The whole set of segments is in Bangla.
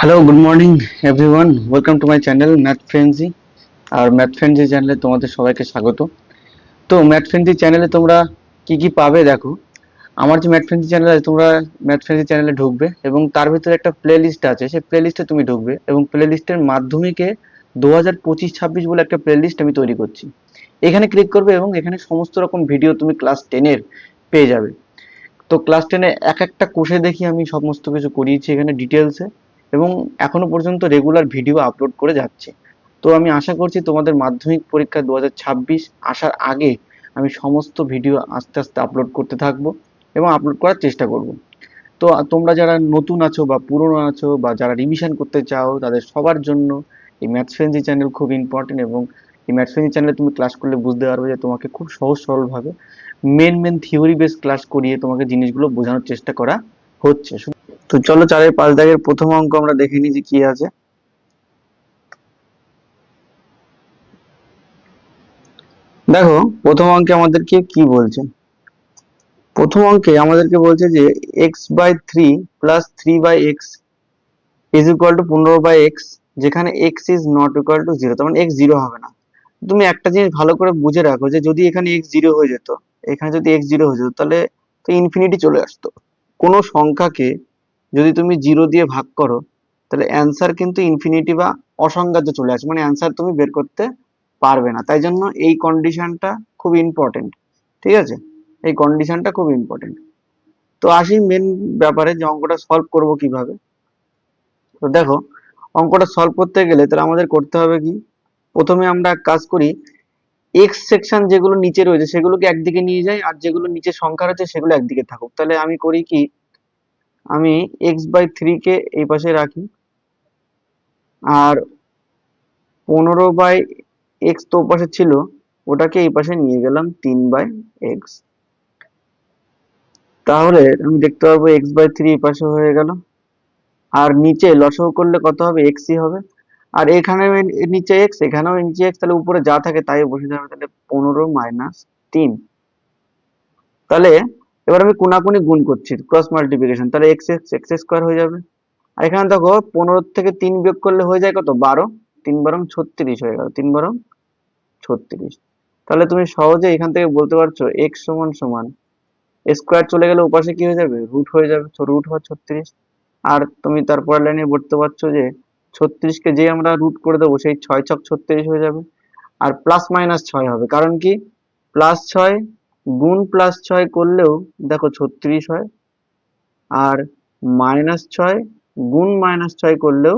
Hello good morning everyone welcome to my channel math frenzy R math frenzy চ্যানেলে তোমাদের সবাইকে স্বাগত। তো ম্যাথ ফ্রেন্সি চ্যানেলে তোমরা কি কি পাবে দেখো। আমার যে ম্যাথ ফ্রেন্সি চ্যানেল আছে, তোমরা ম্যাথ ফ্রেন্সি চ্যানেলে ঢুকবে এবং তার ভিতরে একটা প্লে লিস্ট আছে, সেই প্লে লিস্টে তুমি ঢুকবে এবং প্লে লিস্টের মাধ্যমিকে দু হাজার পঁচিশ ছাব্বিশ বলে একটা প্লে লিস্ট আমি তৈরি করছি। এখানে ক্লিক করবে এবং এখানে সমস্ত রকম ভিডিও তুমি ক্লাস টেনের পেয়ে যাবে। তো ক্লাস টেনে এক একটা কোষে দেখি আমি সমস্ত কিছু করিয়েছি এখানে ডিটেলসে এবং এখনও পর্যন্ত রেগুলার ভিডিও আপলোড করে যাচ্ছে। তো আমি আশা করছি তোমাদের মাধ্যমিক পরীক্ষা দু হাজার ছাব্বিশ আসার আগে আমি সমস্ত ভিডিও আস্তে আস্তে আপলোড করতে থাকব এবং আপলোড করার চেষ্টা করব। তো তোমরা যারা নতুন আছো বা পুরনো আছো বা যারা রিভিশন করতে চাও, তাদের সবার জন্য এই ম্যাথস ফ্রেন্সি চ্যানেল খুব ইম্পর্টেন্ট এবং এই ম্যাথস ফ্রেন্সি চ্যানেলে তুমি ক্লাস করলে বুঝতে পারবে যে তোমাকে খুব সহজ সরলভাবে main main theory base class করিয়ে তোমাকে জিনিসগুলো বোঝানোর চেষ্টা করা হচ্ছে। তো চলো চারের পাঁচ দাগের প্রথম অঙ্ক আমরা দেখে নিই যে কি আছে। দেখো, প্রথম অঙ্কে আমাদেরকে কি বলছে? প্রথম অঙ্কে আমাদেরকে বলছে যে x by three plus three by x is equal to পনেরো বাই এক্স যেখানে x is not equal to zero তার মানে এক্স জিরো হবে না। তুমি একটা জিনিস ভালো করে বুঝে রাখো যে যদি এখানে এক্স জিরো হয়ে যেত, এখানে যদি এক্স জিরো হয়ে যেত, তাহলে তো ইনফিনিটি চলে আসতো। কোনো সংখ্যাকে যদি তুমি জিরো দিয়ে ভাগ করো, তাহলে অ্যান্সার কিন্তু ইনফিনিটি বা অসংজ্ঞাতে চলে আসে। মানে অ্যান্সার তুমি বের করতে পারবে না। তাই জন্য এই কন্ডিশনটা খুব ইম্পর্টেন্ট ঠিক আছে? এই কন্ডিশনটা খুব ইম্পর্টেন্ট তো আসি মেন ব্যাপারে যে অঙ্কটা সলভ করব কীভাবে। তো দেখো, অঙ্কটা সলভ করতে গেলে তাহলে আমাদের করতে হবে কি? প্রথমে আমরা কাজ করি এক্স সেকশন যেগুলো নিচে রয়েছে সেগুলোকে একদিকে নিয়ে যাই, আর যেগুলো নিচে সংখ্যা রয়েছে সেগুলো একদিকে থাকুক। তাহলে আমি করি কি? আমি এক্স বাই থ্রিকে এই পাশে রাখি। আর পনেরো বাই এক্স তো পাশে ছিল, ওটাকে এই পাশে নিয়ে গেলাম তিন বাই এক্স তাহলে আমি দেখতে পারব এক্স বাই থ্রি এই পাশে হয়ে গেল। আর নিচে লসাগু করলে কত হবে? এক্সই হবে। আর এখানে নিচে এক্স এখানেও নিচে এক্স তাহলে উপরে যা থাকে তাই বসে যাবে। তাহলে পনেরো মাইনাস তিন। তাহলে এবার আমি কোনাকুনি গুণ করছি ক্রস মাল্টিপ্লিকেশন তাহলে এক্স এক্স এক্স স্কোয়ার হয়ে যাবে। আর এখানে দেখো, পনেরো থেকে তিন বিয়োগ করলে হয়ে যায় কত? বারো। তিন বারং ছত্রিশ হয়ে গেল, তিন বারং ছত্রিশ। তাহলে তুমি সহজে এখান থেকে বলতে পারছ এক্স সমান সমান স্কোয়ার চলে গেলে ওপাশে কি হয়ে যাবে? রুট হয়ে যাবে রুট হয় ছত্রিশ। আর তুমি তারপর লাইনে বলতে পারছ যে ছত্রিশকে যে আমরা রুট করে দেবো, সেই ছয় ছক ছত্রিশ হয়ে যাবে। আর প্লাস মাইনাস ছয় হবে, কারণ কি? প্লাস ছয় গুণ প্লাস ছয় করলেও দেখো ছত্রিশ হয়। আর মাইনাস ছয়, গুণ মাইনাস ছয় করলেও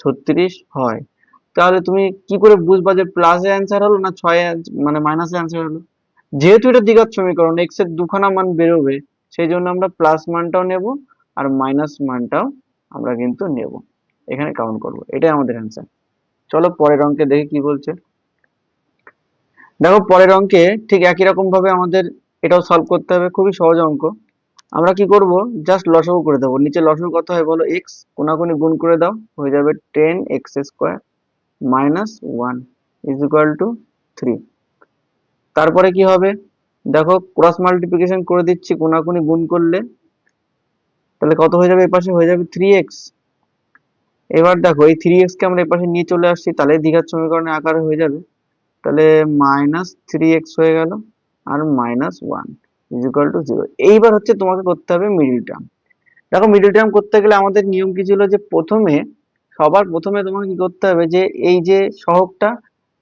ছত্রিশ হয়। তাহলে তুমি কি করে বুঝবা যে প্লাসে অ্যান্সার হলো না ছয় মানে মাইনাসে অ্যান্সার হলো? যেহেতু এটা দ্বিঘাত সমীকরণ এক্সের দুখানা মান বেরোবে, সেই জন্য আমরা প্লাস মানটাও নেব আর মাইনাস মানটাও আমরা কিন্তু নেব। এখানে কাউন্ট করব, এটাই আমাদের অ্যান্সার চলো পরের অঙ্কে দেখি কি বলছে। দেখো, পরের অঙ্কে ঠিক একই রকম ভাবে আমাদের এটাও সলভ করতে হবে, খুবই সহজ অঙ্ক। আমরা কি করব? জাস্ট লসাগু করে দেবো। নিচে লসাগু কত হয় বলো? এক্স কোনাকুনি গুণ করে দাও, হয়ে যাবে ten x square minus one is equal to three তারপরে কি হবে? দেখো ক্রস মাল্টিপ্লিকেশন করে দিচ্ছি কোনাকুনি গুণ করলে। তাহলে কত হয়ে যাবে? এপাশে হয়ে যাবে থ্রি এক্স এবার দেখো, এই থ্রি এক্স কে আমরা এপাশে নিয়ে চলে আসছি, তাহলে দ্বিঘাত সমীকরণের আকারে হয়ে যাবে। তাহলে মাইনাস থ্রি এক্স হয়ে গেল আর minus one is equal to zero এইবার হচ্ছে তোমাকে করতে হবে মিডিল টার্ম দেখো মিডিল টার্ম করতে গেলে আমাদের নিয়ম কি ছিল যে প্রথমে, সবার প্রথমে তোমাকে কি করতে হবে যে এই যে সহগটা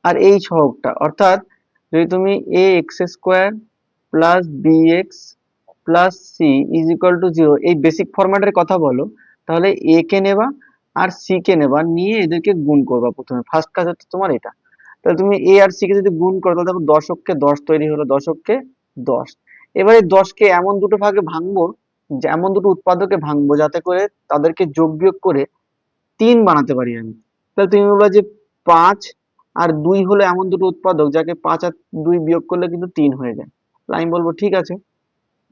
আর এই সহগটা, অর্থাৎ যদি তুমি a x square plus b x plus c is equal to zero এই বেসিক ফরম্যাটের কথা বলো, তাহলে এ কে নেবা আর সি কে নেবা, নিয়ে এদেরকে গুণ করবা প্রথমে। ফার্স্ট কাজ হচ্ছে তোমার এটা। তাহলে তুমি এ আর সি কে যদি গুণ করো, তাহলে দেখো দশককে দশ তৈরি হলো, দশককে দশ। এবারে দশকে এমন দুটো ভাগে ভাঙবো এমন দুটো উৎপাদকে ভাঙবো, যাতে করে তাদেরকে যোগ বিয়োগ করে তিন বানাতে পারি আমি। তাহলে তুমি বলবা যে পাঁচ আর দুই হলো এমন দুটো উৎপাদক, যাকে পাঁচ আর দুই বিয়োগ করলে কিন্তু তিন হয়ে যায়। তাহলে আমি বলব ঠিক আছে।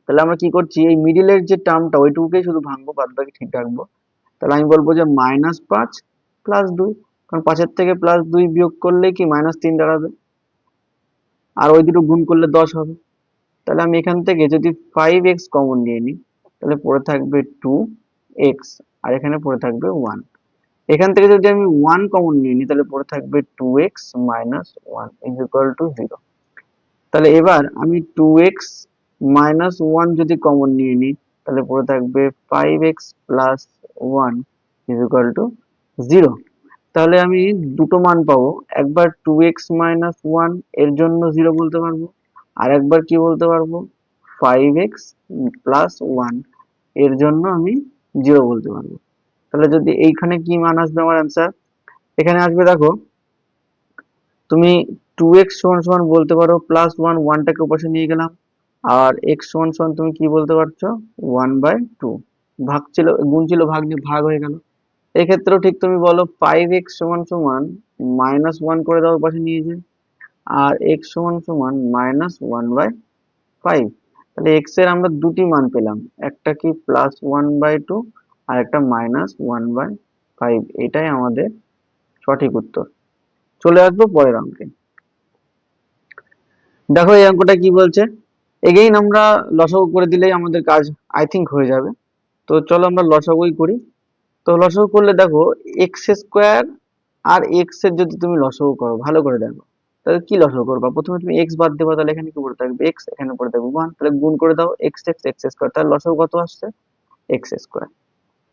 তাহলে আমরা কি করছি? এই মিডিলের যে টার্মটা ওইটুকুকেই শুধু ভাঙবো বাদ বাকি ঠিক রাখব। তাহলে আমি বলব যে মাইনাস পাঁচ প্লাস দুই। কারণ পাঁচের থেকে প্লাস দুই বিয়োগ করলে কি মাইনাস তিন দাঁড়াবে? আর ওই দুটো গুণ করলে দশ হবে। তাহলে আমি এখান থেকে যদি ফাইভ এক্স কমন নিয়ে নিই, তাহলে পড়ে থাকবে টু এক্স আর এখানে পড়ে থাকবে ওয়ান এখান থেকে যদি আমি ওয়ান কমন নিয়ে নিই, তাহলে পড়ে থাকবে two x minus one is equal to zero তাহলে এবার আমি টু এক্স মাইনাস ওয়ান যদি কমন নিয়ে নিই, তাহলে পড়ে থাকবে five x plus one is equal to zero তাহলে আমি দুটো মান পাবো। একবার টু এক্স মাইনাস ওয়ানের জন্য জিরো বলতে পারব, আর একবার কি বলতে পারব? ফাইভ এক্স প্লাস ওয়ানের জন্য আমি জিরো বলতে পারব। তাহলে যদি এইখানে কি মান আসবে আমার অ্যান্সার এখানে আসবে দেখো, তুমি টু এক্স সমান সমান বলতে পারো প্লাস ওয়ান ওয়ানটাকে ওপাশে নিয়ে গেলাম, আর এক্স সমান সমান তুমি কি বলতে পারছ? ওয়ান বাই টু ভাগ ছিল, গুণ ছিল, ভাগ নিয়ে ভাগ হয়ে গেল। এক্ষেত্রেও ঠিক তুমি বলো ফাইভ এক্স সমান সমান মাইনাস ওয়ান করে দাও পাশে নিয়ে যে আর এক্স সমান সমান মাইনাস ওয়ান বাই ফাইভ তাহলে এক্সের আমরা দুটি মান পেলাম, একটা কি প্লাস ওয়ান বাই টু আর একটা মাইনাস ওয়ান বাই ফাইভ এটাই আমাদের সঠিক উত্তর। চলে আসব পরের অঙ্কে। দেখো এই অঙ্কটা কি বলছে? এগেইন আমরা লসাগু করে দিলেই আমাদের কাজ আই থিঙ্ক হয়ে যাবে। তো চলো আমরা লসাগুই করি। তো লসাগু করলে দেখো এক্স স্কোয়ার আর এক্সের যদি তুমি লসাগু করো, ভালো করে দেখো। তাহলে কি লসাগু করবা? প্রথমে তুমি এক্স বাদ দেবা, তাহলে এখানে কি পড়ে থাকবে? এক্স এখানে পড়ে থাকবে। ওয়ান তাহলে গুণ করে দাও এক্স এক্স এক্স স্কোয়ার তাহলে লসাগু কত আসছে? এক্স স্কোয়ার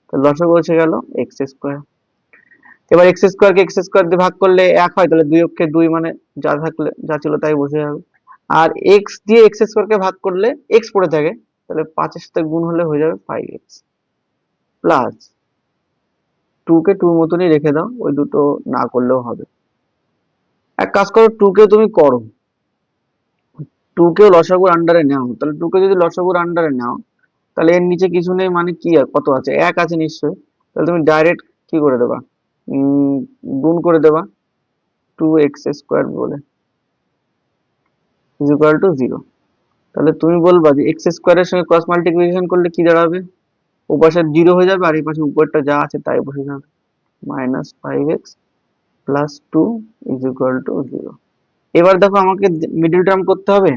তাহলে লসাগু এসে গেল এক্স স্কোয়ার এবার এক্স স্কোয়ার কে এক্স স্কোয়ার দিয়ে ভাগ করলে এক হয়, তাহলে দুই অক্ষে দুই মানে যা থাকলে, যা ছিল তাই বসে যাবে। আর এক্স দিয়ে এক্স স্কোয়ার কে ভাগ করলে এক্স পড়ে থাকে, তাহলে পাঁচের সাথে গুণ হলে হয়ে যাবে ফাইভ এক্স প্লাস টু কে টুর মতনই রেখে দাও, ওই দুটো না করলেও হবে। এক কাজ করো টু কে তুমি করো। টু কেও লসাগুর আন্ডারে নাও, তাহলে টু কে যদি লসাগুর আন্ডারে নাও, তাহলে এর নিচে কিছু নেই মানে কি কত আছে? এক আছে নিশ্চয়ই। তাহলে তুমি ডাইরেক্ট কি করে দেবা? গুণ করে দেবা। টু এক্স স্কোয়ার বলে। ইজ ইকুয়াল টু জিরো তাহলে তুমি বলবা যে এক্স স্কোয়ারের সঙ্গে ক্রস মাল্টিপ্লিকেশন করলে কি দাঁড়াবে? ও পাশে জিরো হয়ে যাবে আর এই পাশে উপরটা যা আছে তাই বসে যাবে minus five x plus two is equal to zero এবার দেখো আমাকে মিডল টার্ম করতে হবে।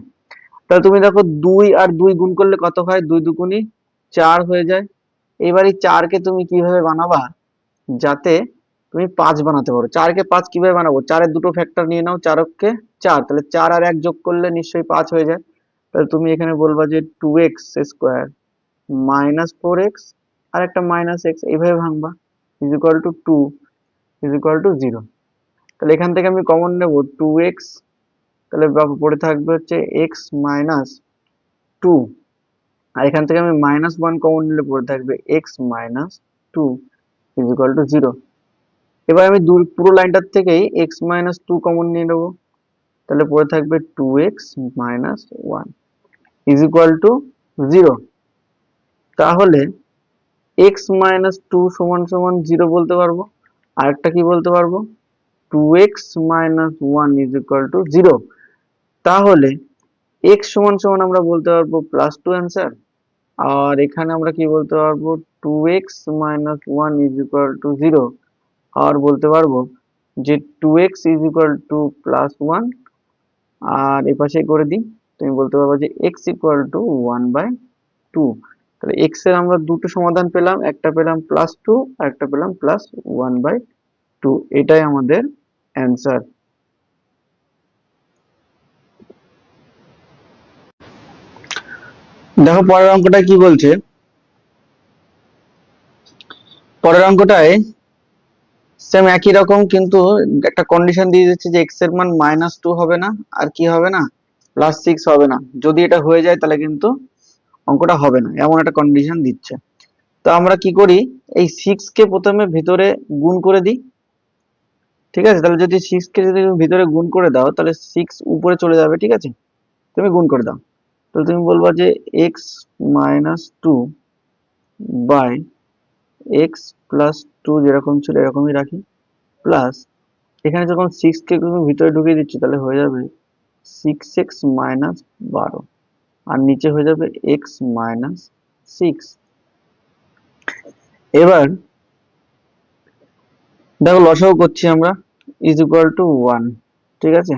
তাহলে তুমি দেখো দুই আর দুই গুণ করলে কত হয়? দুই দুগুণি চার হয়ে যায়। এবার এই চারকে তুমি কীভাবে বানাবা? যাতে তুমি পাঁচ বানাতে পারো। চারকে পাঁচ কীভাবে বানাবো? চারের দুটো ফ্যাক্টর নিয়ে নাও চারককে চার। তাহলে চার আর এক যোগ করলে নিশ্চয়ই পাঁচ হয়ে যায়। তাহলে তুমি এখানে বলবা যে two x square minus four x আর একটা মাইনাস এক্স এইভাবে ভাঙবা। Is equal to to is equal to zero তাহলে এখান থেকে আমি কমন নেব টু এক্স তাহলে বাবা পড়ে থাকবে হচ্ছে এক্স মাইনাস টু আর এখান থেকে আমি মাইনাস ওয়ান কমন নিলে পড়ে থাকবে x minus two is equal to zero এবার আমি দূর, পুরো লাইনটার থেকেই এক্স মাইনাস টু কমন নিয়ে নেব। তাহলে পড়ে থাকবে two x minus one is equal to zero তাহলে এক্স মাইনাস টু সমান সমান জিরো বলতে পারব। আরেকটা কি বলতে পারব? Two x minus one is equal to zero তাহলে এক্স সমান সমান আমরা বলতে পারব প্লাস টু অ্যান্সার আর এখানে আমরা কি বলতে পারব? Two x minus one is equal to zero আর বলতে পারব যে two x is equal to plus one আর এ পাশে করে দিই, তুমি বলতে পারব যে x equal to one by two তাহলে এক্সের আমরা দুটো সমাধান পেলাম, একটা পেলাম প্লাস টু আর একটা পেলাম প্লাস ওয়ান বাই টু এটাই আমাদের অ্যান্সার দেখো পরের অঙ্কটা কি বলছে? পরের অঙ্কটায় সেম একই রকম, কিন্তু একটা কন্ডিশন দিয়ে দিচ্ছে যে এক্সের মান মাইনাস টু হবে না, আর কি হবে না? প্লাস সিক্স হবে না। যদি এটা হয়ে যায় তাহলে কিন্তু অঙ্কটা হবে না, এমন একটা কন্ডিশন দিচ্ছে। তো আমরা কি করি? এই সিক্স কে প্রথমে ভিতরে গুণ করে দিই। ঠিক আছে? তাহলে যদি সিক্স কে যদি তুমি ভিতরে গুণ করে দাও, তাহলে সিক্স উপরে চলে যাবে, ঠিক আছে? তুমি গুণ করে দাও। তাহলে তুমি বলবা যে x minus two by x plus two যেরকম ছিল, এরকমই রাখি। প্লাস এখানে যখন সিক্স কে তুমি ভিতরে ঢুকিয়ে দিচ্ছি, তাহলে হয়ে যাবে সিক্স এক্স মাইনাস বারো। আর নিচে হয়ে যাবে এক্স মাইনাস সিক্স এবার দেখো লসাগু করছি আমরা ইজ ইকুয়াল টু ওয়ান ঠিক আছে?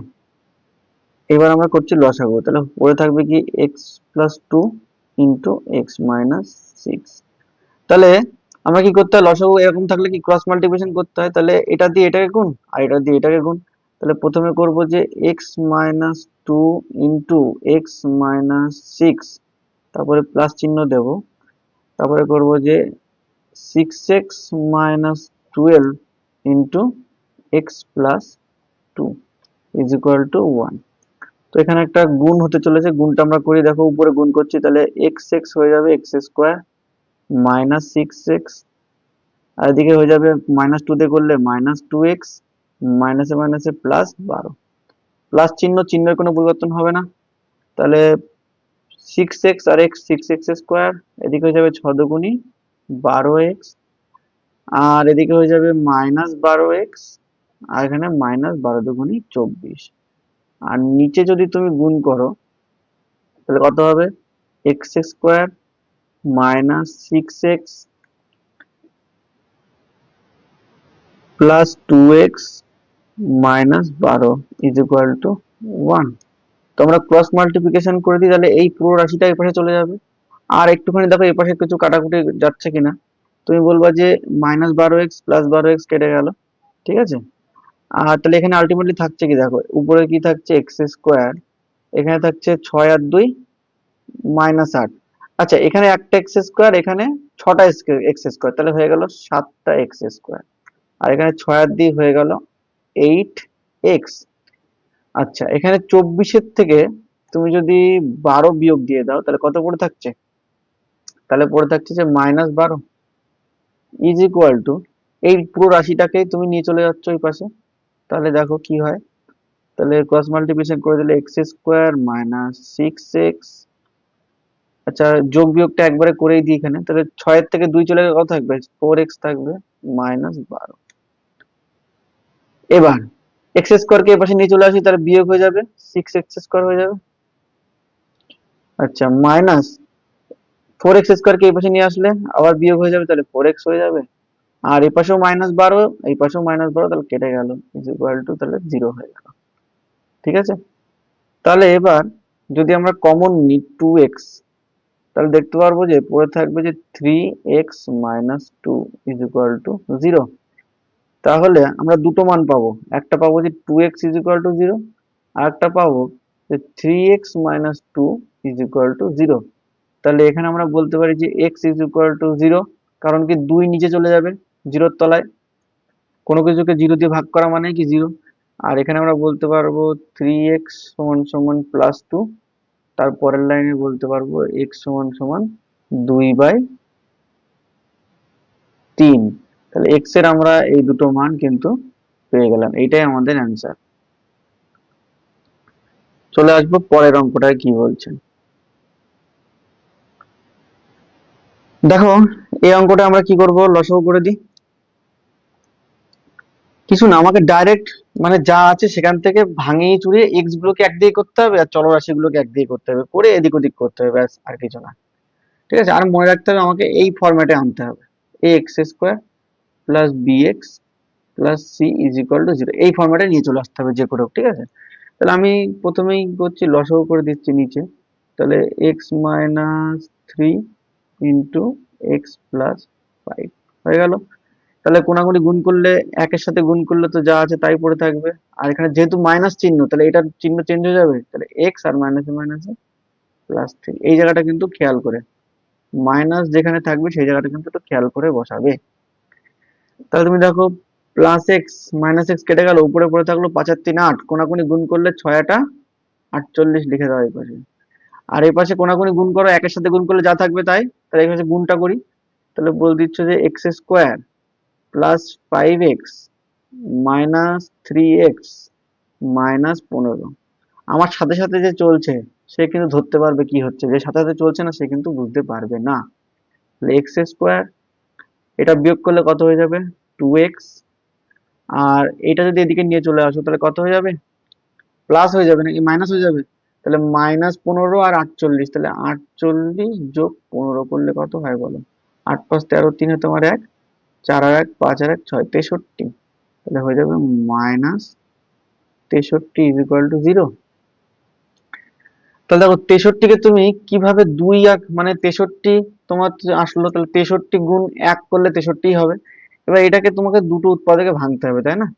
এবার আমরা করছি লসাগু, তাহলে পড়ে থাকবে কি x plus two into x minus six তাহলে আমরা কি করতে হয়? লসাগু এরকম থাকলে কি ক্রস মাল্টিপ্লিকেশন করতে হয়? তাহলে এটা দিয়ে এটাকে গুণ, আর এটা দিয়ে এটাকে গুণ। তাহলে প্রথমে করব যে x minus two into x minus six তারপরে প্লাস চিহ্ন দেব। তারপরে করব যে six x minus twelve into x plus two is equal to one তো এখানে একটা গুণ হতে চলেছে, গুণটা আমরা করি, দেখো উপরে গুণ করছি, তাহলে এক্স এক্স হয়ে যাবে x square minus six x আর এদিকে হয়ে যাবে মাইনাস টু দিয়ে করলে মাইনাস টু এক্স মাইনাসে মাইনাসে প্লাস বারো। প্লাস চিহ্ন, চিহ্নের কোনো পরিবর্তন হবে না। তাহলে সিক্স এক্স আর এক্স সিক্স এক্স স্কোয়ার এদিকে হয়ে যাবে ছ দুগুণি বারো এক্স আর এদিকে হয়ে যাবে মাইনাস বারো এক্স আর এখানে মাইনাস বারো দুগুণি চব্বিশ। আর নিচে যদি তুমি গুণ করো, তাহলে কত হবে? X square minus six x plus two x minus বারো ইজ ইকুয়াল টু ওয়ান তো আমরা ক্রস মাল্টিপ্লিকেশন করে দিই, তাহলে এই পুরো রাশিটা এই পাশে চলে যাবে। আর একটুখানি দেখো, এই পাশে কিছু কাটাকুটি যাচ্ছে কিনা। তুমি বলবা যে মাইনাস বারো এক্স প্লাস বারো এক্স কেটে গেল, ঠিক আছে? আর তাহলে এখানে আলটিমেটলি থাকছে কি দেখো, উপরে কি থাকছে এক্স স্কোয়ার এখানে থাকছে ছয় আর দুই মাইনাস আট। আচ্ছা এখানে একটা এক্স স্কোয়ার এখানে ছটা এক্স স্কোয়ার তাহলে হয়ে গেল সাতটা এক্স স্কোয়ার আর এখানে ছয় আর দুই হয়ে গেল এইট এক্স আচ্ছা এখানে চব্বিশের থেকে তুমি যদি বারো বিয়োগ দিয়ে দাও, তাহলে কত পড়ে থাকছে? তাহলে পড়ে থাকছে যে মাইনাস বারো। ইজ ইকুয়াল টু এই পুরো রাশিটাকে তুমি নিয়ে চলে যাচ্ছ ওই পাশে। তাহলে দেখো কি হয়। তাহলে ক্রস মাল্টিপ্লিকেশন করে দিলে x square minus six x আচ্ছা যোগ বিয়োগটা একবারে করেই দিই এখানে। তাহলে ছয়ের থেকে দুই চলে গেলে কত থাকবে? ফোর এক্স থাকবে মাইনাস বারো। এবার এক্স স্কোয়ারকে এ পাশে নিয়ে চলে আসি, তাহলে বিয়োগ হয়ে যাবে সিক্স এক্স স্কোয়ার হয়ে যাবে। আচ্ছা মাইনাস ফোর এক্স স্কোয়ারকে এই পাশে নিয়ে আসলে আবার বিয়োগ হয়ে যাবে, তাহলে ফোর এক্স হয়ে যাবে। আর এই পাশেও মাইনাস বারো এই পাশেও মাইনাস বারো, তাহলে কেটে গেল ইজ ইকুয়াল টু তাহলে জিরো হয়ে গেল। ঠিক আছে? তাহলে এবার যদি আমরা কমন নিই টু এক্স তাহলে দেখতে পারব যে পড়ে থাকবে যে three x minus two is equal to zero তাহলে আমরা দুটো মান পাবো। একটা পাবো যে two x is equal to zero আর একটা পাবো যে three x minus two is equal to zero তাহলে এখানে আমরা বলতে পারি যে x is equal to zero কারণ কি দুই নিচে চলে যাবে জিরোর তলায়। কোনো কিছুকে জিরো দিয়ে ভাগ করা মানে কি জিরো আর এখানে আমরা বলতে পারব থ্রি এক্স সমান সমান প্লাস টু তারপরের লাইনে বলতে পারব এক্স সমান সমান দুই বাই তিন। তাহলে এক্সের আমরা এই দুটো মান কিন্তু পেয়ে গেলাম। এইটাই আমাদের অ্যান্সার চলে আসব পরের অঙ্কটায় কি বলছেন দেখো, এই অঙ্কটা আমরা কি করব? লসাগু করে দিই। কিছু না, আমাকে ডাইরেক্ট মানে যা আছে সেখান থেকে ভাঙিয়ে চুরিয়ে এক্স গুলোকে এক দিয়ে করতে হবে আর চলরাশি গুলোকে এক দিয়ে করতে হবে। করে এদিক ওদিক করতে হবে, ব্যাস, আর কিছু না। ঠিক আছে? আর মনে রাখতে হবে আমাকে এই ফরম্যাটে আনতে হবে। X square plus b x plus c is equal to zero এই ফরম্যাটে নিয়ে চলে আসতে হবে যে করে ঠিক আছে? তাহলে আমি প্রথমেই করছি লসাগু করে দিচ্ছি নিচে। তাহলে x minus three into x plus five হয়ে গেল? তাহলে কোনাগুনি গুণ করলে একের সাথে গুণ করলে তো যা আছে তাই পড়ে থাকবে। আর এখানে যেহেতু মাইনাস চিহ্ন, তাহলে এটার চিহ্ন চেঞ্জ হয়ে যাবে? তাহলে এক্স আর মাইনাসে মাইনাসে প্লাস থ্রি এই জায়গাটা কিন্তু খেয়াল করে। মাইনাস যেখানে থাকবে সেই জায়গাটা কিন্তু একটু খেয়াল করে বসাবে। তাহলে তুমি দেখো প্লাস এক্স মাইনাস এক্স কেটে গেল, উপরে পড়ে থাকল পাঁচ আর তিন আট, কোনাকুনি গুণ করলে ছয়টা আটচল্লিশ লিখে দাও এই পাশে। আর এই পাশে কোনাকুনি গুণ করো, একের সাথে গুণ করলে যা থাকবে তাই, তাহলে এই পাশে গুণটা করি। তাহলে বলে দিচ্ছ যে x square plus five x minus three x minus পনেরো। আমার সাথে সাথে যে চলছে, সে কিন্তু ধরতে পারবে কি হচ্ছে, যে সাথে সাথে চলছে না, সে কিন্তু বুঝতে পারবে না। তাহলে এক্স স্কোয়ার এটা বিয়োগ করলে কত হয়ে যাবে? টু এক্স আর এটা যদি এদিকে নিয়ে চলে আসো, তাহলে কত হয়ে যাবে? প্লাস হয়ে যাবে নাকি মাইনাস হয়ে যাবে? তাহলে মাইনাস পনেরো আর আটচল্লিশ। তাহলে আটচল্লিশ যোগ পনেরো করলে কত হয় বলো? আট পাঁচ তেরো, তিনে তোমার এক, চার আর এক, পাঁচ আর এক, ছয়, তেষট্টি। তাহলে হয়ে যাবে মাইনাস তেষট্টি ইজ ইকুয়াল টু জিরো তাহলে দেখো, তেষট্টিকে তুমি কীভাবে দুই আর মানে তেষট্টি তোমার আসলো তাহলে তেষট্টি গুণ এক করলে তেষট্টি হবে। এবার এটাকে তোমাকে দুটো উৎপাদকে ভাঙতে হবে, তাই না?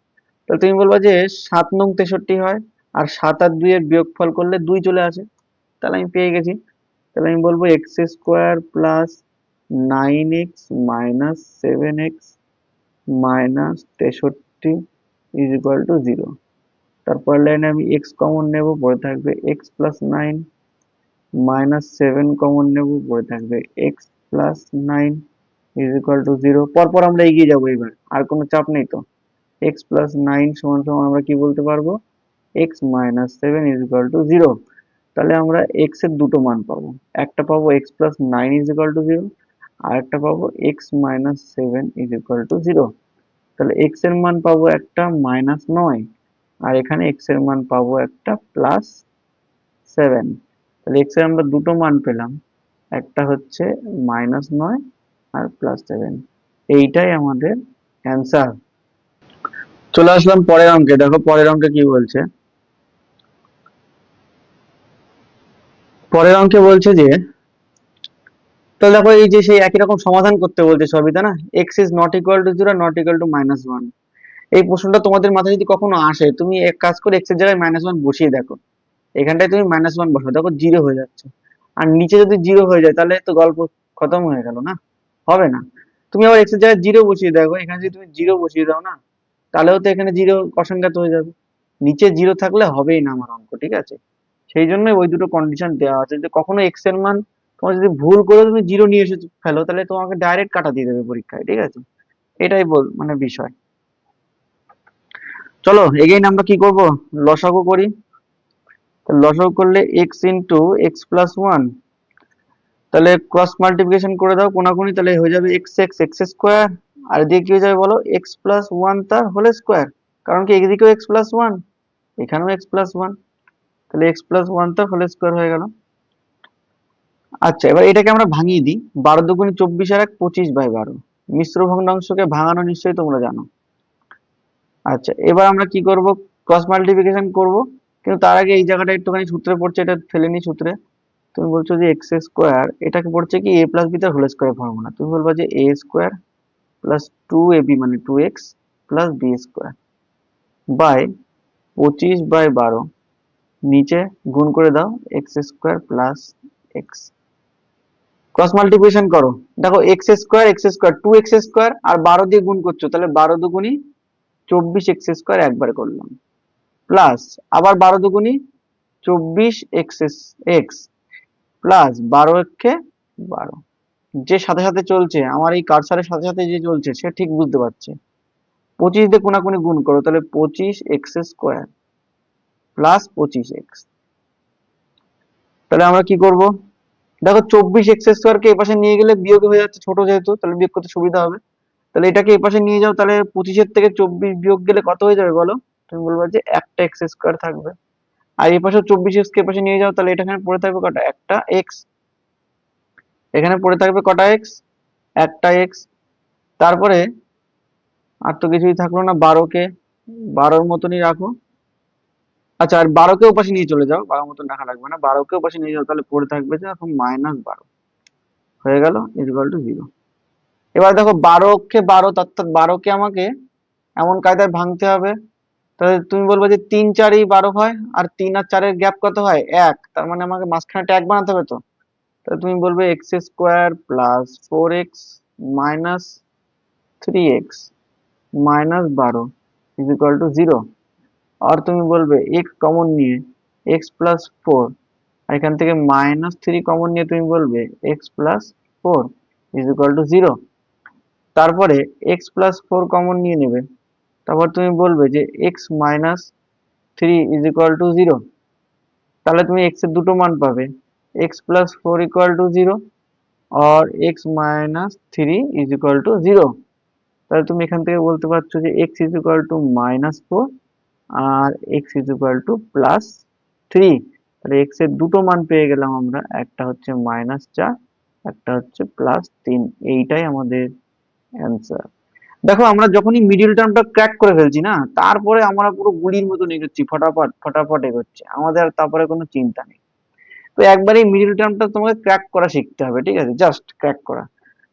তাহলে তুমি বলবা যে সাত নং তেষট্টি হয় আর সাত আর দুই এর বিয়োগফল করলে দুই চলে আসে। তাহলে আমি পেয়ে গেছি। তাহলে আমি বলব x square plus nine x minus seven x minus তেষট্টি ইজ ইকুয়াল টু জিরো তারপর লাইনে আমি এক্স কমন নেব, পরে থাকবে x plus nine minus seven common নেব পড়ে থাকবে x plus nine is equal to zero পরপর আমরা এগিয়ে যাব এবার আর কোনো চাপ নেই তো। এক্স প্লাস নাইন সমান সমান আমরা কি বলতে পারব? X minus seven is equal to zero তাহলে আমরা এক্সের দুটো মান পাবো। একটা পাবো x plus nine is equal to zero আর একটা পাবো x minus seven is equal to zero তাহলে এক্সের মান পাবো একটা মাইনাস নয়, আর এখানে এক্সের মান পাবো একটা প্লাস সেভেন তাহলে এক্সের আমরা দুটো মান পেলাম। একটা হচ্ছে মাইনাস নয় আর প্লাস সেভেন এইটাই আমাদের অ্যান্সার চলে আসলাম পরের অঙ্কে। দেখো পরের অঙ্কে কি বলছে? পরের অঙ্কে বলছে যে তো দেখো এই যে সেই একই রকম সমাধান করতে বলছে সবই, তাই না? X is not equal to zero not equal to minus one এই প্রশ্নটা তোমাদের মাথায় যদি কখনো আসে, তুমি এক কাজ করে এক্সের জায়গায় মাইনাস ওয়ান বসিয়ে দেখো। এখানটায় তুমি মাইনাস ওয়ান বসাও। দেখো জিরো হয়ে যাচ্ছে। আর নিচে যদি জিরো হয়ে যায়, তাহলে তো গল্প খতম হয়ে গেল না? হবে না। তুমি আবার এক্সের জায়গায় জিরো বসিয়ে দেখো, এখানে যদি তুমি জিরো বসিয়ে দাও না, তাহলেও তো এখানে জিরো অসংখ্যাত হয়ে যাবে। নিচে জিরো থাকলে হবেই না আমার অঙ্ক, ঠিক আছে? সেই জন্য ওই দুটো কন্ডিশন দেওয়া আছে। যে কখনো এক্সের মান তোমার যদি ভুল করে তুমি জিরো নিয়ে এসে ফেলো, তাহলে তোমাকে ডাইরেক্ট কাটা দিয়ে দেবে পরীক্ষায়, ঠিক আছে? এটাই বল মানে বিষয়। চলো এগেইন আমরা কি করব? লসাগু করি। তো লসাগু করলে x into x plus one তাহলে ক্রস মাল্টিপ্লিকেশন করে দাও কোনাকুনি, তাহলে হয়ে যাবে এক্স এক্স এক্স স্কোয়ার আর এদিকে কি হয়ে যাবে বলো? এক্স প্লাস ওয়ান তার হোল স্কোয়ার কারণ কি এদিকেও এক্স প্লাস ওয়ান এখানেও এক্স প্লাস ওয়ান তাহলে এক্স প্লাস ওয়ান তার হোল স্কোয়ার হয়ে গেল। আচ্ছা এবার এটাকে আমরা ভাঙিয়ে দিই। বারো দুগুণে চব্বিশ আর এক, পঁচিশ বাই বারো। মিশ্র ভগ্নাংশকে ভাঙানো নিশ্চয়ই তোমরা জানো। আচ্ছা এবার আমরা কি করব? ক্রস মাল্টিপ্লিকেশন করব। কিন্তু তার আগে এই জায়গাটা একটুখানি সূত্রে পড়ছে, এটা ফেলে নি সূত্রে। তুমি বলছো যে এক্স স্কোয়ার এটাকে পড়ছে কি এ প্লাস বি তার হোল স্কোয়ার ফর্মুলা তুমি বলবা যে a square plus two a b মানে two x plus b square by পঁচিশ বাই বারো, নিচে গুণ করে দাও x square plus x cross multiplication করো। দেখো x square x square two x square আর বারো দিয়ে গুণ করছ, তাহলে বারো দুগুণি চব্বিশ এক্স স্কোয়ার একবার করলাম। প্লাস আবার বারো দুগুণি চব্বিশ এক্স এক্স প্লাস বারো একে বারো। যে সাথে সাথে চলছে, আমার এই কারসারের সাথে সাথে যে চলছে, সে ঠিক বুঝতে পারছে। পঁচিশ দিয়ে কোনাকুনি গুণ করো, তাহলে পঁচিশ এক্স স্কোয়ার প্লাস পঁচিশ এক্স। তাহলে আমরা কি করব? দেখো চব্বিশ এক্স স্কোয়ারকে এপাশে নিয়ে গেলে বিয়োগ হয়ে যাচ্ছে ছোট যেহেতু, তাহলে বিয়োগ করতে সুবিধা হবে। তাহলে এটাকে এপাশে নিয়ে যাও, তাহলে পঁচিশের থেকে চব্বিশ বিয়োগ গেলে কত হয়ে যাবে বলো? তুমি বলবা যে একটা এক্স স্কোয়ার থাকবে। আর এই পাশে চব্বিশ এক্স কে পাশে নিয়ে যাও, তাহলে এটা এখানে পড়ে থাকবে কটা? একটা এক্স এখানে পড়ে থাকবে কটা এক্স একটা এক্স তারপরে আর তো কিছুই থাকল না বারোকে বারোর মতনই রাখো। আচ্ছা আর বারোকে পাশে নিয়ে চলে যাও, বারোর মতন রাখা লাগবে না। বারোকে পাশে নিয়ে যাও, তাহলে পড়ে থাকবে যে এখন মাইনাস বারো। হয়ে গেল ইকুয়াল টু জিরো এবার দেখো বারোকে বারো অর্থাৎ বারোকে আমাকে এমন কায়দায় ভাঙতে হবে তাহলে তুমি বলবে যে তিন চারই বারো হয় আর তিন আর চারের গ্যাপ কত হয়? এক। তার মানে আমাকে মাঝখানে এক বানাতে হবে তো। তাহলে তুমি বলবে x square plus four x minus three x minus বারো ইজ ইকুয়াল টু জিরো আর তুমি বলবে এক্স কমন নিয়ে এক্স প্লাস ফোর এখান থেকে মাইনাস থ্রি কমন নিয়ে তুমি বলবে x plus four is equal to zero তারপরে এক্স প্লাস ফোর কমন নিয়ে নেবে। তারপর তুমি বলবে যে x minus three is equal to zero তাহলে তুমি এক্সের দুটো মান পাবে x plus four equal to zero R x minus three is equal to zero তাহলে তুমি এখান থেকে বলতে পারছ যে x is equal to minus four R x is equal to plus three তাহলে এক্সের দুটো মান পেয়ে গেলাম আমরা, একটা হচ্ছে মাইনাস চার, একটা হচ্ছে প্লাস তিন, এইটাই আমাদের অ্যান্সার দেখো আমরা যখনই মিডিল টার্মটা ক্র্যাক করে ফেলছি না, তারপরে আমরা পুরো গুলির মতন এগোচ্ছি, ফটাফট ফটাফট এগোচ্ছি, আমাদের আর তারপরে কোনো চিন্তা নেই। তো একবার এই মিডিল টার্মটা তোমাকে ক্র্যাক করা শিখতে হবে, ঠিক আছে? জাস্ট ক্র্যাক করা।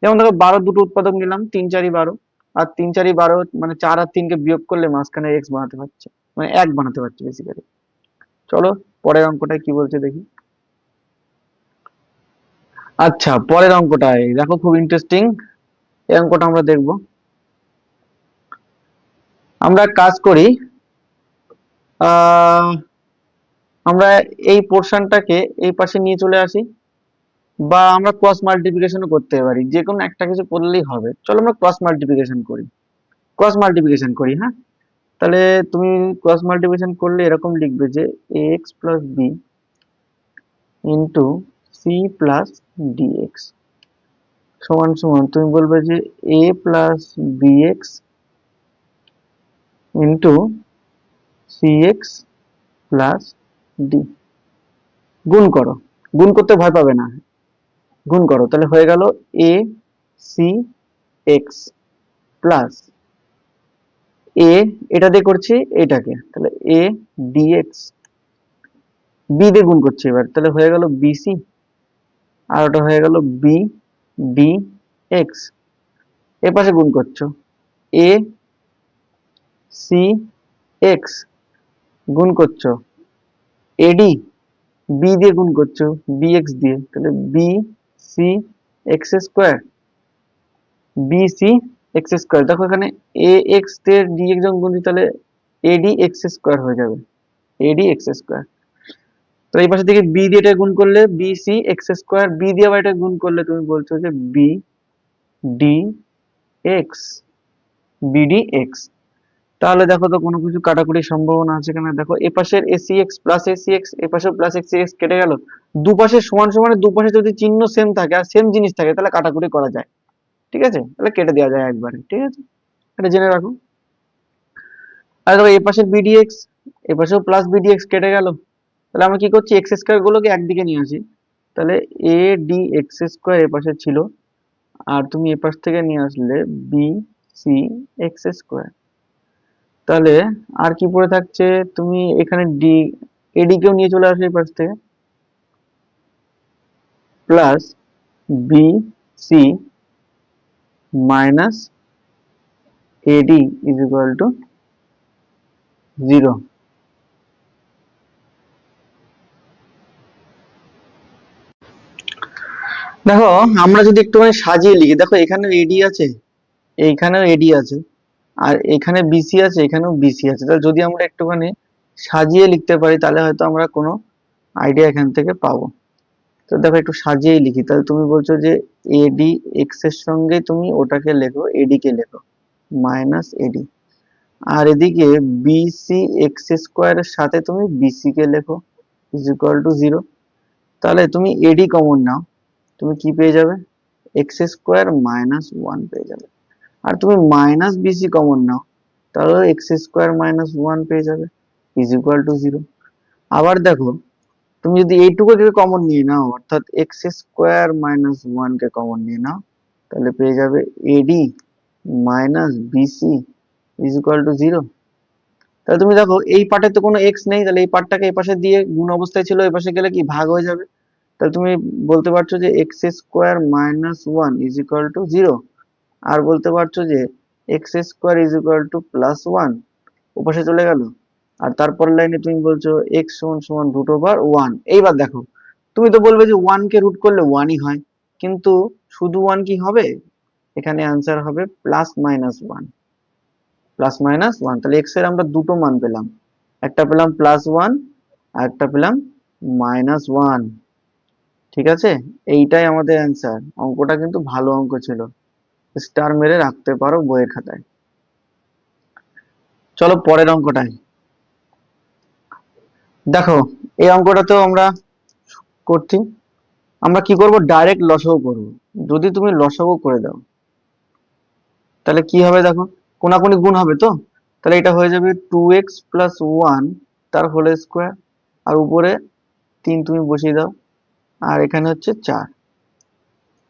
যেমন দেখো, বারো দুটো উৎপাদক নিলাম, তিন চারি বারো, আর তিন চারি বারো মানে চার আর তিনকে বিয়োগ করলে মাঝখানে এক্স বানাতে পারছে মানে এক বানাতে পারছে বেসিক্যালি চলো, পরের অঙ্কটায় কি বলছে দেখি। আচ্ছা পরের অঙ্কটায়, দেখো খুব ইন্টারেস্টিং এই অঙ্কটা আমরা দেখব। আমরা কাজ করি আমরা এই পোর্শনটাকে এই পাশে নিয়ে চলে আসি বা আমরা ক্রস মাল্টিপ্লিকেশনও করতে পারি যে কোনো একটা কিছু করলেই হবে। চলো আমরা ক্রস মাল্টিপ্লিকেশন করি। ক্রস মাল্টিপ্লিকেশন করি হ্যাঁ? তাহলে তুমি ক্রস মাল্টিপ্লিকেশন করলে এরকম লিখবে যে x plus b into c plus d x সমান সমান, তুমি বলবে যে a plus b x into c x plus d গুণ করো। গুণ করতে ভয় পাবে না। গুণ করো। তাহলে হয়ে গেল a c x plus a এটা দিয়ে করছি এটাকে। তাহলে এ ডিএক্স বি দিয়ে গুণ করছি এবার। তাহলে হয়ে গেল বিসি আর ওটা হয়ে গেল বি ডি এক্স এ পাশে গুণ করছ। এ সি এক্স গুণ করছ। এডি বি দিয়ে গুণ করছ বি এক্স দিয়ে। তাহলে b c x square b c x square দেখো এখানে এ এক্স দিয়ে ডি এক্স যখন গুণ দিই, তাহলে এডি এক্স স্কোয়ার হয়ে যাবে। এডি এক্স স্কোয়ার তো এই পাশে থেকে বি দিয়ে এটা গুণ করলে b c x square b দিয়ে আবার এটা গুণ করলে তুমি বলছো যে b d x b d x তাহলে দেখো তো কোনো কিছু কাটাকুটির সম্ভাবনা আছে কিনা? দেখো, এ পাশের a c x plus a c x a plus x x কেটে গেল। দুপাশে সমান সমানে দুপাশে যদি চিহ্ন সেম থাকে আর সেম জিনিস থাকে, তাহলে কাটাকুটি করা যায়। ঠিক আছে? তাহলে কেটে দেওয়া যায় একবারে। ঠিক আছে? এটা জেনে রাখো। আর দেখো, এ পাশের বিডিএক্স এ পাশেও প্লাস বিডিএক্স কেটে গেল। তাহলে আমরা কি করছি? এক্স স্কোয়ার গুলোকে একদিকে নিয়ে আসি। তাহলে এ ডি এক্স স্কোয়ার এ পাশে ছিল। আর তুমি এ পাশ থেকে নিয়ে আসলে বি সি এক্স স্কোয়ার তাহলে আর কি পড়ে থাকছে? তুমি এখানে ডি এডি কেও নিয়ে চলে আসো এই পাশ থেকে। Plus b c minus a d is equal to zero দেখো, আমরা যদি একটুখানি সাজিয়ে লিখি, দেখো এখানে এডি আছে, এইখানেও এডি আছে। আর এখানে বিসি আছে, এখানেও বিসি আছে। তাহলে যদি আমরা একটুখানি সাজিয়ে লিখতে পারি, তাহলে হয়তো আমরা কোনো আইডিয়া এখান থেকে পাবো। তো দেখো একটু সাজিয়েই লিখি। তাহলে তুমি বলছো যে এডি এক্সের সঙ্গে তুমি ওটাকে লেখো এডি কে লেখো মাইনাস এডি আর এদিকে বিসি এক্স স্কোয়ারের সাথে তুমি বিসি কে লেখো ইজ ইকুয়াল টু জিরো তাহলে তুমি এডি কমন নাও, তুমি কি পেয়ে যাবে? এক্স স্কোয়ার মাইনাস ওয়ান পেয়ে যাবে। আর তুমি মাইনাস বিসি কমন নাও, তাহলে এক্স স্কোয়ার মাইনাস ওয়ান পেয়ে যাবে ইজ ইকুয়াল টু জিরো আবার দেখো, তুমি যদি এইটুকু এইটুকুকে কমন নিয়ে নাও, অর্থাৎ এক্স স্কোয়ার মাইনাস ওয়ান কে কমন নিয়ে নাও, তাহলে পেয়ে যাবে a d minus b c is equal to zero তাহলে তুমি দেখো, এই পার্টে তো কোনো এক্স নেই, তাহলে এই পার্টটাকে এই পাশে দিয়ে গুণ অবস্থায় ছিল, এই পাশে গেলে কি ভাগ হয়ে যাবে? তাহলে তুমি বলতে পারছ যে x square minus one is equal to zero আর বলতে পারছ যে x square is equal to plus one ওপাশে চলে গেল। আর তারপর লাইনে তুমি বলছো এক্স সমান সমান রুট ওভার ওয়ান এইবার দেখো, তুমি তো বলবে যে ওয়ান কে রুট করলে ওয়ানই হয়, কিন্তু শুধু ওয়ান কি হবে? এখানে অ্যান্সার হবে plus minus one plus minus one তাহলে এক্সের আমরা দুটো মান পেলাম। একটা পেলাম প্লাস ওয়ান আর একটা পেলাম মাইনাস ওয়ান ঠিক আছে? এইটাই আমাদের অ্যান্সার অঙ্কটা কিন্তু ভালো অঙ্ক ছিল। স্টার মেরে রাখতে পারো বইয়ের খাতায়। চলো পরের অঙ্কটাই দেখো, এই অঙ্কটা তো আমরা করছি। আমরা কি করব? ডাইরেক্ট লসাগু করব। যদি তুমি লসাগু করে দাও, তাহলে কি হবে দেখো? কোনাকুনি গুণ হবে তো? তাহলে এটা হয়ে যাবে two x plus one whole whole square আর উপরে তিন তুমি বসিয়ে দাও। আর এখানে হচ্ছে চার।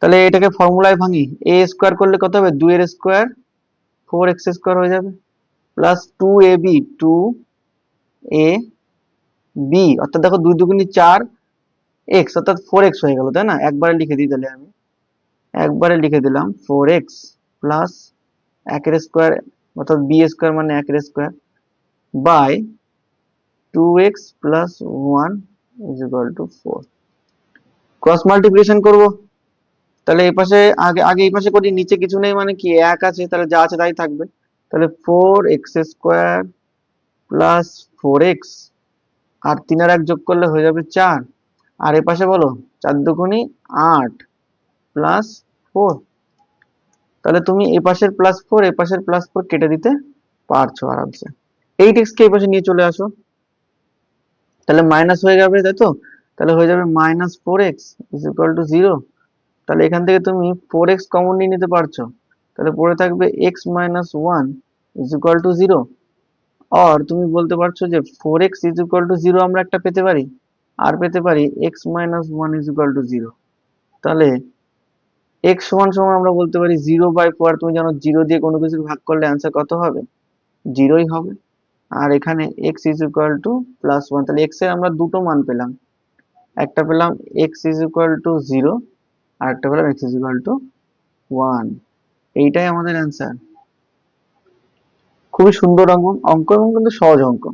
তাহলে এটাকে ফর্মুলায় ভাঙি। এ স্কোয়ার করলে কত হবে? দুই এর স্কোয়ার ফোর এক্স স্কোয়ার হয়ে যাবে। Plus two a b two a b অর্থাৎ দেখো দুই দুগুনি চার এক্স অর্থাৎ ফোর এক্স হয়ে গেল, তাই না? একবারে লিখে দিই তাহলে আমি। একবারে লিখে দিলাম ফোর এক্স প্লাস একের স্কোয়ার অর্থাৎ বি স্কোয়ার মানে একের square by two x plus one is equal to four cross multiplication করব। তাহলে এই পাশে, আগে আগে এই পাশে করি, নিচে কিছু নেই মানে কি? এক আছে, তাহলে যা আছে তাই থাকবে। তাহলে four x square plus four x আর তিন আর এক যোগ করলে হয়ে যাবে চার। আর এ পাশে বলো, চার দুগুণি আট প্লাস ফোর তাহলে তুমি এ পাশের প্লাস ফোর এ পাশের প্লাস ফোর কেটে দিতে পারছ আরামসে। এইট এক্স কে এই পাশে নিয়ে চলে আসো। তাহলে মাইনাস হয়ে যাবে, তাই তো? তাহলে হয়ে যাবে minus four x is equal to zero তাহলে এখান থেকে তুমি ফোর এক্স কমন নিয়ে নিতে পারছ। তাহলে পড়ে থাকবে x minus one is to zero তুমি বলতে পারছ যে four x is equal to zero আমরা একটা পেতে পারি, আর পেতে পারি x minus one is to zero তাহলে এক্স সমান সমান আমরা বলতে পারি জিরো বাই ফোর তুমি জানো জিরো দিয়ে কোনো কিছু ভাগ করলে অ্যান্সার কত হবে? জিরোই হবে। আর এখানে x is equal to plus one তাহলে আমরা দুটো মান পেলাম। একটা পেলাম x is equal to zero আর একটা পেলাম এক্স ইকুয়াল টু ওয়ান এইটাই আমাদের অ্যান্সার খুবই সুন্দর অঙ্ক অঙ্ক এবং কিন্তু সহজ অঙ্ক